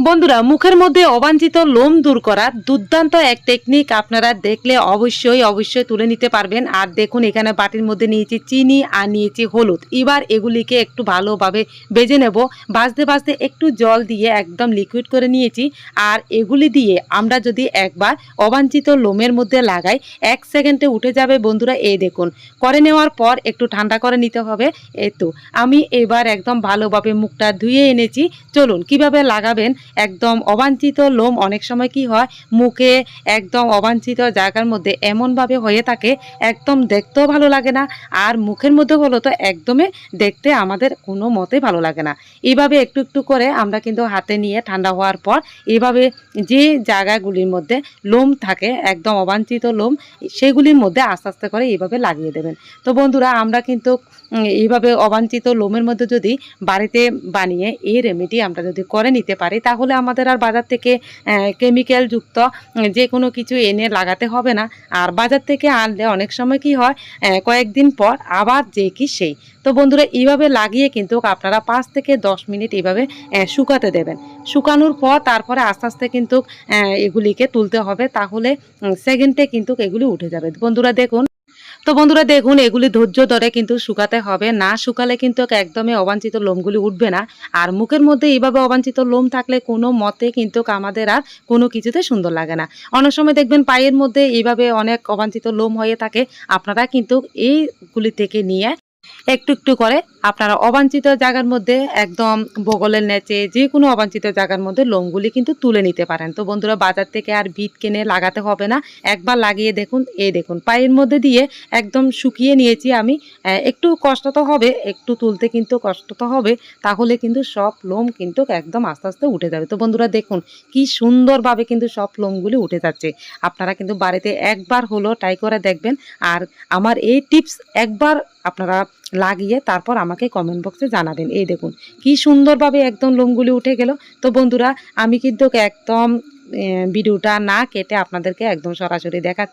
বন্ধুরা, মুখের মধ্যে অবাঞ্ছিত লোম দূর করার দুর্দান্ত এক টেকনিক আপনারা দেখলে অবশ্যই অবশ্যই তুলে নিতে পারবেন। আর দেখুন, এখানে বাটির মধ্যে নিয়েছি চিনি আর নিয়েছি হলুদ। এবার এগুলিকে একটু ভালোভাবে বেজে নেব। বাজতে বাজতে একটু জল দিয়ে একদম লিকুইড করে নিয়েছি। আর এগুলি দিয়ে আমরা যদি একবার অবাঞ্ছিত লোমের মধ্যে লাগাই, এক সেকেন্ডে উঠে যাবে বন্ধুরা। এই দেখুন, করে নেওয়ার পর একটু ঠান্ডা করে নিতে হবে। এই তো, আমি এবার একদম ভালোভাবে মুখটা ধুয়ে এনেছি। চলুন, কীভাবে লাগাবেন? একদম অবাঞ্ছিত লোম অনেক সময় কি হয়, মুখে একদম অবাঞ্ছিত জায়গার মধ্যে এমনভাবে হয়ে থাকে, একদম দেখতেও ভালো লাগে না। আর মুখের মধ্যে হলো তো, একদমই দেখতে আমাদের কোনো মতে ভালো লাগে না। এইভাবে একটু একটু করে আমরা কিন্তু হাতে নিয়ে ঠান্ডা হওয়ার পর এইভাবে যে জায়গাগুলির মধ্যে লোম থাকে, একদম অবাঞ্ছিত লোম, সেগুলির মধ্যে আস্তে আস্তে করে এইভাবে লাগিয়ে দেবেন। তো বন্ধুরা, আমরা কিন্তু এইভাবে অবাঞ্ছিত লোমের মধ্যে যদি বাড়িতে বানিয়ে এই রেমেডি আমরা যদি করে নিতে পারি, তাহলে আমাদের আর বাজার থেকে কেমিক্যাল যুক্ত যে কোনো কিছু এনে লাগাতে হবে না। আর বাজার থেকে আনলে অনেক সময় কি হয় কয়েকদিন পর আবার যে কি সেই। তো বন্ধুরা, এইভাবে লাগিয়ে কিন্তু আপনারা পাঁচ থেকে দশ মিনিট এইভাবে শুকাতে দেবেন। শুকানোর পর তারপরে আস্তে আস্তে কিন্তু এগুলিকে তুলতে হবে, তাহলে সেকেন্ডে কিন্তু এগুলি উঠে যাবে। বন্ধুরা, দেখুন। তো বন্ধুরা দেখুন, এগুলি ধৈর্য ধরে কিন্তু শুকাতে হবে। না শুকালে কিন্তু একদমই অবাঞ্ছিত লোমগুলি উঠবে না। আর মুখের মধ্যে এইভাবে অবাঞ্ছিত লোম থাকলে কোনো মতে কিন্তু আমাদের আর কোনো কিছুতে সুন্দর লাগে না। অনেক সময় দেখবেন পায়ের মধ্যে এইভাবে অনেক অবাঞ্ছিত লোম হয়ে থাকে। আপনারা কিন্তু এইগুলি থেকে নিয়ে একটু একটু করে আপনারা অবাঞ্ছিত জায়গার মধ্যে একদম বগলের নেচে যে কোনো অবাঞ্ছিত জায়গার মধ্যে লোমগুলি কিন্তু তুলে নিতে পারেন। তো বন্ধুরা, বাজার থেকে আর বিট কিনে লাগাতে হবে না। একবার লাগিয়ে দেখুন, এই দেখুন। পায়ের মধ্যে দিয়ে একদম শুকিয়ে নিয়েছি আমি। একটু কষ্ট তো হবে, একটু তুলতে কিন্তু কষ্ট তো হবে, তাহলে কিন্তু সব লোম কিন্তু একদম আস্তে আস্তে উঠে যাবে। তো বন্ধুরা, দেখুন কি সুন্দরভাবে কিন্তু সব লোমগুলি উঠে যাচ্ছে। আপনারা কিন্তু বাড়িতে একবার হলো ট্রাই করে দেখবেন। আর আমার এই টিপস একবার আপনারা লাগিয়ে তারপর আমাকে কমেন্ট বক্সে জানাবেন। এই দেখুন, কি সুন্দরভাবে একদম লোমগুলি উঠে গেল। তো বন্ধুরা, আমি কিন্তু একদম ভিডিওটা না কেটে আপনাদেরকে একদম সরাসরি দেখা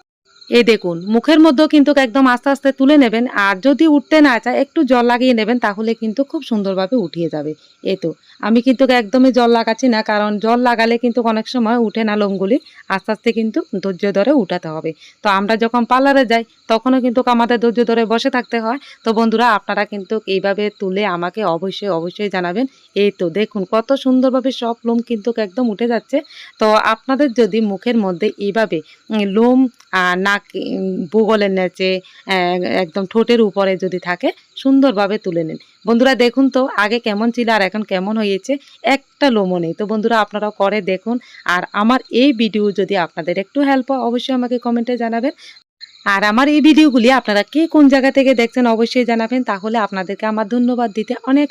এই দেখুন মুখের মধ্যেও কিন্তু একদম আস্তে আস্তে তুলে নেবেন আর যদি উঠতে না চায় একটু জল লাগিয়ে নেবেন তাহলে কিন্তু খুব সুন্দরভাবে উঠিয়ে যাবে। এই তো আমি কিন্তু একদমই জল লাগাচ্ছি না কারণ জল লাগালে কিন্তু অনেক সময় উঠে না লোমগুলি আস্তে আস্তে কিন্তু ধৈর্য ধরে উঠাতে হবে। তো আমরা যখন পার্লারে যাই তখনও কিন্তু আমাদের ধৈর্য ধরে বসে থাকতে হয়। তো বন্ধুরা আপনারা কিন্তু এইভাবে তুলে আমাকে অবশ্যই অবশ্যই জানাবেন। এই তো দেখুন কত সুন্দরভাবে সব লোম কিন্তু একদম উঠে যাচ্ছে। তো আপনাদের যদি মুখের মধ্যে এইভাবে লোম আহ, নাক ভূগোলের নেচে একদম ঠোঁটের উপরে যদি থাকে, সুন্দরভাবে তুলে নিন। বন্ধুরা দেখুন তো, আগে কেমন ছিল আর এখন কেমন হয়েছে, একটা লোমো নেই। তো বন্ধুরা আপনারাও করে দেখুন, আর আমার এই ভিডিও যদি আপনাদের একটু হেল্প হয়, অবশ্যই আমাকে কমেন্টে জানাবেন। আর আমার এই ভিডিওগুলি আপনারা কে কোন জায়গা থেকে দেখছেন, অবশ্যই জানাবেন। তাহলে আপনাদেরকে আমার ধন্যবাদ দিতে অনেক